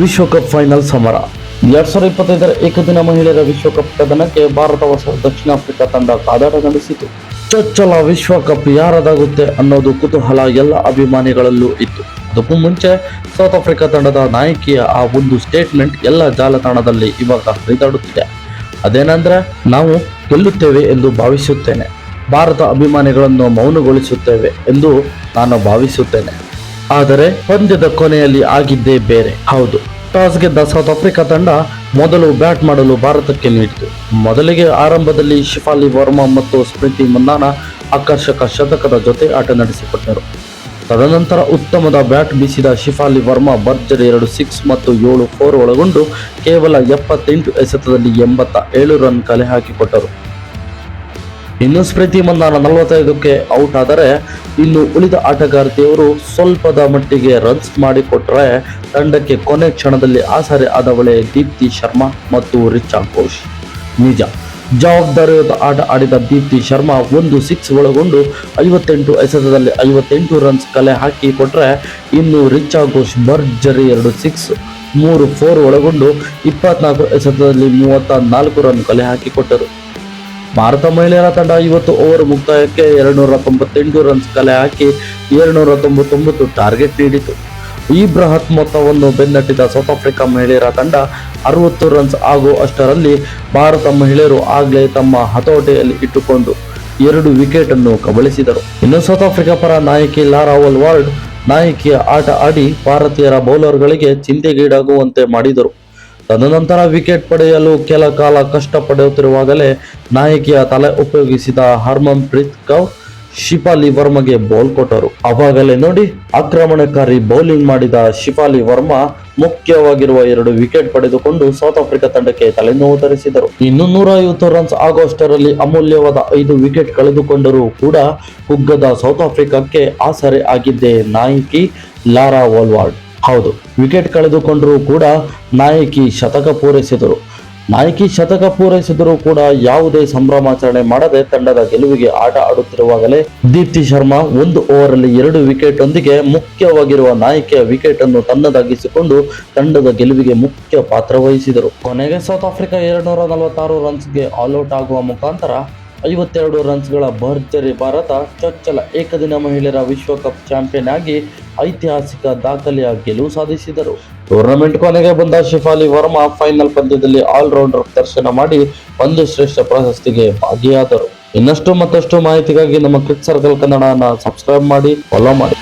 ವಿಶ್ವಕಪ್ ಫೈನಲ್ ಸಮರ. ಎರಡ್ ಸಾವಿರದ ಇಪ್ಪತ್ತೈದರ ಏಕದಿನ ಮಹಿಳೆಯರ ವಿಶ್ವಕಪ್ ಕದನಕ್ಕೆ ಭಾರತ ವರ್ಷ ದಕ್ಷಿಣ ಆಫ್ರಿಕಾ ತಂಡ ಕಾದಾಟ ನಡೆಸಿತು. ಚೊಚ್ಚಲ ವಿಶ್ವಕಪ್ ಯಾರದಾಗುತ್ತೆ ಅನ್ನೋದು ಕುತೂಹಲ ಎಲ್ಲ ಅಭಿಮಾನಿಗಳಲ್ಲೂ ಇತ್ತು. ಅದಕ್ಕೂ ಮುಂಚೆ ಸೌತ್ ಆಫ್ರಿಕಾ ತಂಡದ ನಾಯಕಿಯ ಆ ಒಂದು ಸ್ಟೇಟ್ಮೆಂಟ್ ಎಲ್ಲ ಜಾಲತಾಣದಲ್ಲಿ ಇವಾಗ ಹರಿದಾಡುತ್ತಿದೆ. ಅದೇನೆಂದ್ರೆ ನಾವು ಗೆಲ್ಲುತ್ತೇವೆ ಎಂದು ಭಾವಿಸುತ್ತೇನೆ. ಭಾರತ ಅಭಿಮಾನಿಗಳನ್ನು ಮೌನಗೊಳಿಸುತ್ತೇವೆ ಎಂದು ನಾನು ಭಾವಿಸುತ್ತೇನೆ. ಆದರೆ ಪಂದ್ಯದ ಕೊನೆಯಲ್ಲಿ ಆಗಿದ್ದೇ ಬೇರೆ. ಹೌದು. ಟಾಸ್ ಗೆದ್ದ ಸೌತ್ ಆಫ್ರಿಕಾ ತಂಡ ಮೊದಲು ಬ್ಯಾಟ್ ಮಾಡಲು ಭಾರತಕ್ಕೆ ನೀಡಿತು. ಮೊದಲಿಗೆ ಆರಂಭದಲ್ಲಿ ಶಿಫಾಲಿ ವರ್ಮಾ ಮತ್ತು ಸ್ಮೃತಿ ಮಂದಾನ ಆಕರ್ಷಕ ಶತಕದ ಜೊತೆ ಆಟ ನಡೆಸಿಕೊಟ್ಟರು. ತದನಂತರ ಉತ್ತಮದ ಬ್ಯಾಟ್ ಬೀಸಿದ ಶಿಫಾಲಿ ವರ್ಮಾ ಭರ್ಜರಿ ಎರಡು ಸಿಕ್ಸ್ ಮತ್ತು ಏಳು ಫೋರ್ ಒಳಗೊಂಡು ಕೇವಲ ಎಪ್ಪತ್ತೆಂಟು ಎಸೆತದಲ್ಲಿ ಎಂಬತ್ತ ಏಳು ರನ್ ಕಲೆ ಹಾಕಿಕೊಟ್ಟರು. ಇನ್ನು ಸ್ಮೃತಿ ಮಂದಾನ ನಲವತ್ತೈದಕ್ಕೆ ಔಟ್ ಆದರೆ ಇನ್ನು ಉಳಿದ ಆಟಗಾರ್ತಿಯವರು ಸ್ವಲ್ಪದ ಮಟ್ಟಿಗೆ ರನ್ಸ್ ಮಾಡಿಕೊಟ್ರೆ ತಂಡಕ್ಕೆ ಕೊನೆ ಕ್ಷಣದಲ್ಲಿ ಆಸರೆ ಆದವಳೆ ದೀಪ್ತಿ ಶರ್ಮಾ ಮತ್ತು ರಿಚಾ ಘೋಷ್. ನಿಜ, ಜವಾಬ್ದಾರಿಯುತ ಆಟ ಆಡಿದ ದೀಪ್ತಿ ಶರ್ಮಾ ಒಂದು ಸಿಕ್ಸ್ ಒಳಗೊಂಡು ಐವತ್ತೆಂಟು ಎಸೆತದಲ್ಲಿ ಐವತ್ತೆಂಟು ರನ್ಸ್ ಕಲೆ ಹಾಕಿ ಕೊಟ್ಟರೆ ಇನ್ನು ರಿಚಾ ಘೋಷ್ ಭರ್ಜರಿ ಎರಡು ಸಿಕ್ಸ್ ಮೂರು ಫೋರ್ ಒಳಗೊಂಡು ಇಪ್ಪತ್ನಾಲ್ಕು ಎಸೆತದಲ್ಲಿ ಮೂವತ್ತ ನಾಲ್ಕು ರನ್ ಕಲೆ ಹಾಕಿಕೊಟ್ಟರು ಭಾರತ ಮಹಿಳೆಯರ ತಂಡ ಇವತ್ತು ಓವರ್ ಮುಕ್ತಾಯಕ್ಕೆ ಎರಡ್ನೂರ ತೊಂಬತ್ತೆಂಟು ರನ್ಸ್ ಕಲೆ ಹಾಕಿ ಏಳ್ನೂರ ತೊಂಬತ್ತೊಂಬತ್ತು ಟಾರ್ಗೆಟ್ ನೀಡಿತು. ಈ ಬೃಹತ್ ಮೊತ್ತವನ್ನು ಬೆನ್ನಟ್ಟಿದ ಸೌತ್ ಆಫ್ರಿಕಾ ಮಹಿಳೆಯರ ತಂಡ ಅರವತ್ತು ರನ್ಸ್ ಆಗೋ ಅಷ್ಟರಲ್ಲಿ ಭಾರತ ಮಹಿಳೆಯರು ಆಗಲೇ ತಮ್ಮ ಹತೋಟಿಯಲ್ಲಿ ಇಟ್ಟುಕೊಂಡು ಎರಡು ವಿಕೆಟ್ ಅನ್ನು ಕಬಳಿಸಿದರು. ಇನ್ನು ಸೌತ್ ಆಫ್ರಿಕಾ ಪರ ನಾಯಕಿ ಲಾರಾ ವಾರ್ಡ್ ನಾಯಕಿಯ ಆಟ ಆಡಿ ಭಾರತೀಯರ ಬೌಲರ್ಗಳಿಗೆ ಚಿಂತೆಗೀಡಾಗುವಂತೆ ಮಾಡಿದರು. ತದನಂತರ ವಿಕೆಟ್ ಪಡೆಯಲು ಕೆಲ ಕಾಲ ಕಷ್ಟ ಪಡೆಯುತ್ತಿರುವಾಗಲೇ ನಾಯಕಿಯ ತಲೆ ಉಪಯೋಗಿಸಿದ ಹರ್ಮನ್ ಪ್ರೀತ್ ಕೌರ್ ಶಿಫಾಲಿ ವರ್ಮಗೆ ಬೌಲ್ ಕೊಟ್ಟರು. ಅವಾಗಲೇ ನೋಡಿ ಆಕ್ರಮಣಕಾರಿ ಬೌಲಿಂಗ್ ಮಾಡಿದ ಶಿಫಾಲಿ ವರ್ಮಾ ಮುಖ್ಯವಾಗಿರುವ ಎರಡು ವಿಕೆಟ್ ಪಡೆದುಕೊಂಡು ಸೌತ್ ಆಫ್ರಿಕಾ ತಂಡಕ್ಕೆ ತಲೆನೋವು ತರಿಸಿದರು. ಇನ್ನು ನೂರ ಐವತ್ತು ರನ್ಸ್ ಆಗೋಷ್ಟರಲ್ಲಿ ಅಮೂಲ್ಯವಾದ ಐದು ವಿಕೆಟ್ ಕಳೆದುಕೊಂಡರೂ ಕೂಡ ಕುಗ್ಗದ ಸೌತ್ ಆಫ್ರಿಕಾಕ್ಕೆ ಆಸರೆ ಆಗಿದ್ದೇ ನಾಯಕಿ ಲಾರಾ ವೋಲ್ವಾರ್ಡ್. ಹೌದು ವಿಕೆಟ್ ಕಳೆದುಕೊಂಡರೂ ಕೂಡ ನಾಯಕಿ ಶತಕ ಪೂರೈಸಿದರು. ನಾಯಕಿ ಶತಕ ಪೂರೈಸಿದರೂ ಕೂಡ ಯಾವುದೇ ಸಂಭ್ರಮಾಚರಣೆ ಮಾಡದೆ ತಂಡದ ಗೆಲುವಿಗೆ ಆಟ ಆಡುತ್ತಿರುವಾಗಲೇ ದೀಪ್ತಿ ಶರ್ಮಾ ಒಂದು ಓವರಲ್ಲಿ ಎರಡು ವಿಕೆಟ್ ಒಂದಿಗೆ ಮುಖ್ಯವಾಗಿರುವ ನಾಯಕಿಯ ವಿಕೆಟ್ ಅನ್ನು ತನ್ನದಾಗಿಸಿಕೊಂಡು ತಂಡದ ಗೆಲುವಿಗೆ ಮುಖ್ಯ ಪಾತ್ರ ವಹಿಸಿದರು. ಕೊನೆಗೆ ಸೌತ್ ಆಫ್ರಿಕಾ ಎರಡ್ನೂರ ನಲವತ್ತಾರು ರನ್ಸ್ಗೆ ಆಲ್ಔಟ್ ಆಗುವ ಮುಖಾಂತರ ಐವತ್ತೆರಡು ರನ್ಸ್ಗಳ ಭರ್ಜರಿ ಭಾರತ ಚೊಚ್ಚಲ ಏಕದಿನ ಮಹಿಳೆಯರ ವಿಶ್ವಕಪ್ ಚಾಂಪಿಯನ್ ಆಗಿ ಐತಿಹಾಸಿಕ ದಾಖಲೆಯ ಗೆಲುವು ಸಾಧಿಸಿದರು. ಟೂರ್ನಮೆಂಟ್ ಕೊನೆಗೆ ಬಂದ ಶಿಫಾಲಿ ವರ್ಮಾ ಫೈನಲ್ ಪಂದ್ಯದಲ್ಲಿ ಆಲ್ರೌಂಡರ್ ದರ್ಶನ ಮಾಡಿ ಒಂದು ಶ್ರೇಷ್ಠ ಪ್ರಶಸ್ತಿಗೆ ಭಾಗಿಯಾದರು. ಇನ್ನಷ್ಟು ಮತ್ತಷ್ಟು ಮಾಹಿತಿಗಾಗಿ ನಮ್ಮ ಕ್ರಿಕ್ ಸರ್ಕಲ್ ಕನ್ನಡನ ಸಬ್ಸ್ಕ್ರೈಬ್ ಮಾಡಿ ಫಾಲೋ ಮಾಡಿ.